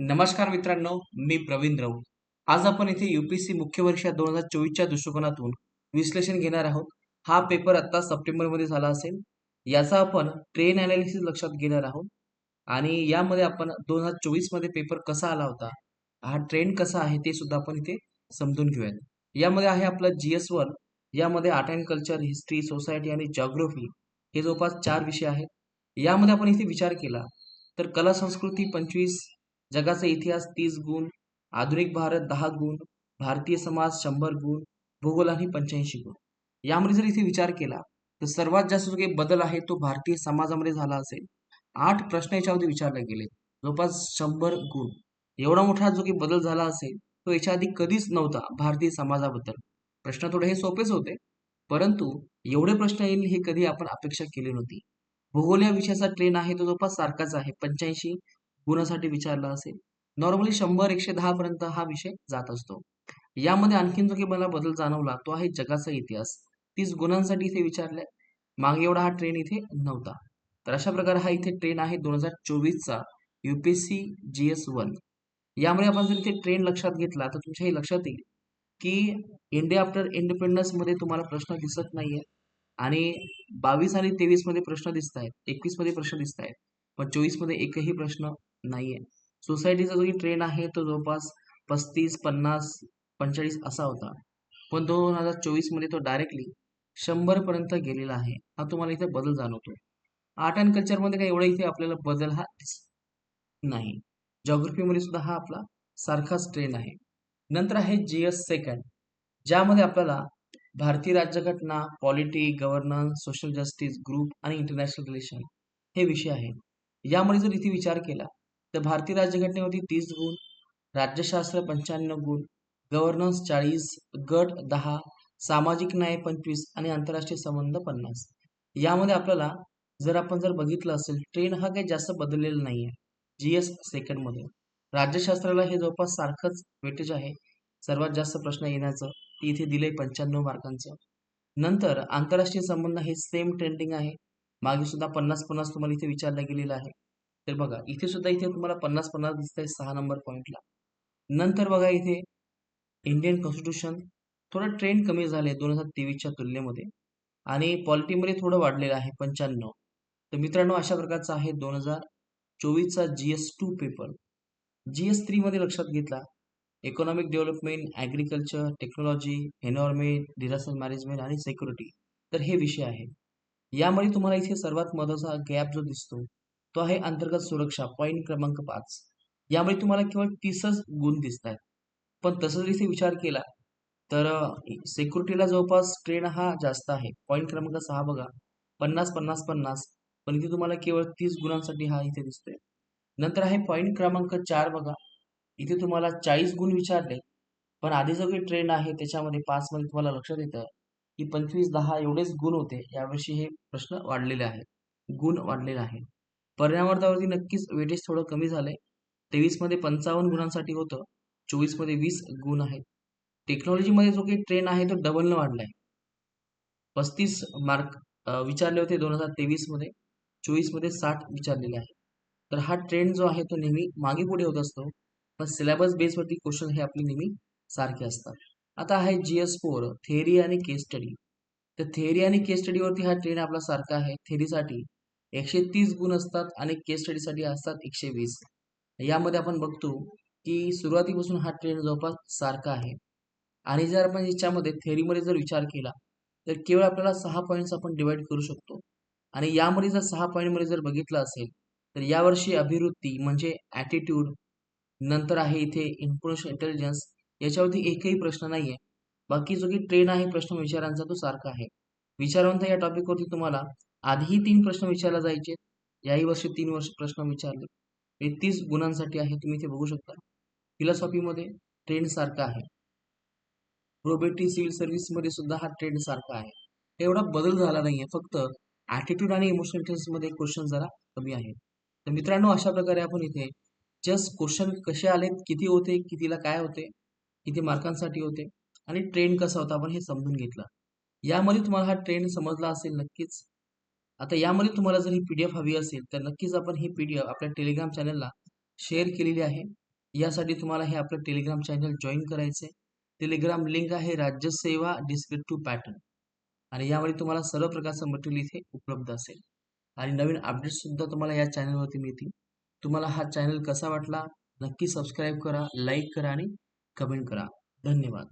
नमस्कार मित्रांनो मी प्रवीण राऊत. आज आपण इथे युपीएससी मुख्य परीक्षा दोन हजार चोवीसच्या दृष्टिकोनातून विश्लेषण घेणार आहोत. हा पेपर आता सप्टेंबरमध्ये झाला असेल. याचा आपण ट्रेन अनालिसिस लक्षात घेणार आहोत. आणि यामध्ये आपण दोन हजार चोवीसमध्ये पेपर कसा आला होता हा ट्रेंड कसा आहे ते सुद्धा आपण इथे समजून घेऊयात. यामध्ये आहे आपलं जी एस वन यामध्ये art and culture history society आणि जॉग्रफी हे जवळपास चार विषय आहेत. यामध्ये आपण इथे विचार केला तर कला संस्कृती पंचवीस जगाचा इतिहास तीस गुण आधुनिक भारत दहा गुण भारतीय समाज शंभर गुण भूगोल आणि पंच्याऐंशी गुण. यामध्ये जर इथे विचार केला तर सर्वात जास्त जो काही बदल आहे तो भारतीय समाजामध्ये झाला असेल. आठ प्रश्न याच्यामध्ये विचारले गेले. जवळपास शंभर गुण. एवढा मोठा जो काही बदल झाला असेल तो याच्या आधी कधीच नव्हता भारतीय समाजाबद्दल. प्रश्न थोडे हे सोपेच होते परंतु एवढे प्रश्न येईल हे कधी आपण अपेक्षा केली नव्हती. भूगोल या विषयाचा ट्रेन आहे तो जवळपास सारखाच आहे. पंच्याऐंशी गुणासाठी विचारला असेल? नॉर्मली शंभर एकशे दहा पर्यंत हा विषय जात असतो. यामध्ये आणखीन जो की मला बदल जाणवला तो आहे जगाचा इतिहास. तीस गुणांसाठी इथे विचारलाय. मागे एवढा हा ट्रेन इथे नव्हता. तर अशा प्रकारे हा इथे ट्रेन आहे दोन हजार चोवीसचा युपीएससी जी एस वन यामुळे आपण जर इथे ट्रेन लक्षात घेतला तर तुमच्या हे लक्षात येईल की इंडिया आफ्टर इंडिपेंडन्समध्ये तुम्हाला प्रश्न दिसत नाहीये. आणि बावीस आणि तेवीसमध्ये प्रश्न दिसत आहेत एकवीसमध्ये प्रश्न दिसत आहेत पण चोवीसमध्ये एकही प्रश्न नाहीये. सोसायटीचा जो ट्रेन आहे तो जवळपास पस्तीस पन्नास पंचेचाळीस असा होता. पण दोन हजार चोवीसमध्ये तो डायरेक्टली शंभर पर्यंत गेलेला आहे. हा तुम्हाला इथे बदल जाणवतो आर्ट अँड कल्चरमध्ये काही एवढा इथे आपल्याला बदल हा नाही. जॉग्रफीमध्ये सुद्धा हा आपला सारखाच ट्रेन आहे. नंतर आहे जी एस सेकंड ज्यामध्ये आपल्याला भारतीय राज्यघटना polity governance social justice group आणि इंटरनॅशनल रिलेशन हे विषय आहेत. यामध्ये जर इथे विचार केला तर भारतीय राज्यघटनेमध्ये तीस गुण राज्यशास्त्र पंच्याण्णव गुण गव्हर्नन्स चाळीस गट दहा सामाजिक न्याय पंचवीस आणि आंतरराष्ट्रीय संबंध पन्नास. यामध्ये आपल्याला जर आपण जर बघितलं असेल ट्रेन हा काही जास्त बदललेला नाही आहे. जीएस सेकंडमध्ये. राज्यशास्त्राला हे जवळपास सारखंच वेटेज आहे. सर्वात जास्त प्रश्न येण्याचं ते इथे दिले पंच्याण्णव मार्कांचं. नंतर आंतरराष्ट्रीय संबंध हे सेम ट्रेंडिंग आहे. मागे सुद्धा पन्नास पन्नास तुम्हाला इथे विचारलं गेलेलं आहे. तर बघा इथे सुद्धा इथे तुम्हाला पन्नास पन्नास दिसत आहे सहा नंबर पॉईंटला नंतर बघा इथे इंडियन कॉन्स्टिट्यूशन थोडं ट्रेंड कमी झाले दोन हजार तेवीसच्या तुलनेमध्ये आणि पॉलिटीमध्ये थोडं वाढलेलं आहे पंच्याण्णव. तर मित्रांनो अशा प्रकारचा आहे दोन हजार चोवीसचा G S two paper G S थ्रीमध्ये लक्षात घेतला economic development agriculture technology environment disaster management आणि सिक्युरिटी तर हे विषय आहेत यामध्ये तुम्हाला इथे सर्वात महत्त्वाचा गॅप जो दिसतो तो आहे अंतर्गत सुरक्षा पॉईंट क्रमांक पाच. यामध्ये तुम्हाला केवळ तीसच गुण दिसत आहेत पण तसं जर इथे विचार केला तर सिक्युरिटीला जवळपास ट्रेन हा जास्त आहे. पॉईंट क्रमांक सहा बघा. पन्नास पन्नास पन्नास. पण इथे तुम्हाला केवळ तीस गुणांसाठी हा इथे दिसतोय. नंतर आहे पॉईंट क्रमांक चार बघा. इथे तुम्हाला चाळीस गुण विचारले. पण आधी जो काही ट्रेंड आहे त्याच्यामध्ये पाचमध्ये तुम्हाला लक्षात येतं की पंचवीस दहा एवढेच गुण होते यावर्षी हे प्रश्न वाढलेले आहेत. गुण वाढलेले आहे पर्यावरणावरती नक्कीच वेटेज थोडं कमी झालंय. तेवीसमध्ये पंचावन्न गुणांसाठी होतं. चोवीसमध्ये वीस गुण आहेत. टेक्नॉलॉजीमध्ये जो काही ट्रेंड आहे तो डबलनं वाढलाय. पस्तीस मार्क विचारले होते दोन हजार तेवीसमध्ये. चोवीसमध्ये साठ विचारलेले आहे तर हा ट्रेंड जो आहे तो नेहमी मागे पुढे होत असतो. पण सिलेबस बेसवरती क्वेश्चन हे आपले नेहमी सारखे असतात. आता आहे जी एस फोर थेरी आणि केस स्टडी तर थेरी आणि केस स्टडीवरती हा ट्रेंड आपला सारखा आहे. थेरीसाठी एकशे तीस गुण असतात आणि केस स्टडीसाठी असतात एकशे वीस. यामध्ये आपण बघतो की सुरुवातीपासून हा ट्रेंड जवळपास सारखा आहे. आणि जर आपण याच्यामध्ये थेरीमध्ये जर विचार केला तर केवळ आपल्याला सहा पॉईंट्स आपण डिवाईड करू शकतो. आणि यामध्ये जर सहा पॉईंटमध्ये जर बघितलं असेल तर यावर्षी अभिवृत्ती म्हणजे ॲटिट्यूड नंतर आहे इथे इन्फॉर्मेशन इंटेलिजन्स याच्यावरती एकही प्रश्न नाहीये. बाकी जो की ट्रेन आहे प्रश्न विचारांचा तो सारखा आहे. विचारवंत या टॉपिकवरती तुम्हाला आधीही तीन प्रश्न विचारला जायचे. याही वर्षी तीन वर्ष प्रश्न विचारले. हे तीस गुणांसाठी आहे तुम्ही इथे बघू शकता. फिलॉसॉफीमध्ये ट्रेंड सारखा आहे. प्रोबेटी सिव्हिल सर्व्हिसमध्ये सुद्धा हा ट्रेंड सारखा आहे. एवढा बदल झाला नाहीये. फक्त ॲटिट्यूड आणि इमोशनल इंटेलिजन्समध्ये क्वेश्चन जरा कमी आहे. तर मित्रांनो अशा प्रकारे आपण इथे जस्ट क्वेश्चन कसे आलेत किती होते कितीला काय होते किती मार्कांसाठी होते. आणि ट्रेंड कसा होता आपण हे समजून घेतलं. यामध्ये तुम्हाला हा ट्रेंड समजला असेल नक्कीच. आता यामध्ये तुम्हाला जर ही पीडीएफ हवी असेल तर नक्कीच आपण ही पीडीएफ आपल्या टेलिग्राम चॅनलला शेअर केलेली आहे. यासाठी तुम्हाला हे आपलं टेलिग्राम चॅनल जॉईन करायचे टेलिग्राम लिंक आहे राज्यसेवा डिस्क्रिप्टिव्ह पॅटर्न आणि यामध्ये तुम्हाला सर्व प्रकारचं मटेरियल इथे उपलब्ध असेल. आणि नवीन अपडेट्ससुद्धा तुम्हाला या चॅनलवरती मिळतील. तुम्हाला हा चॅनल कसा वाटला? नक्की सबस्क्राईब करा लाईक करा आणि कमेंट करा. धन्यवाद.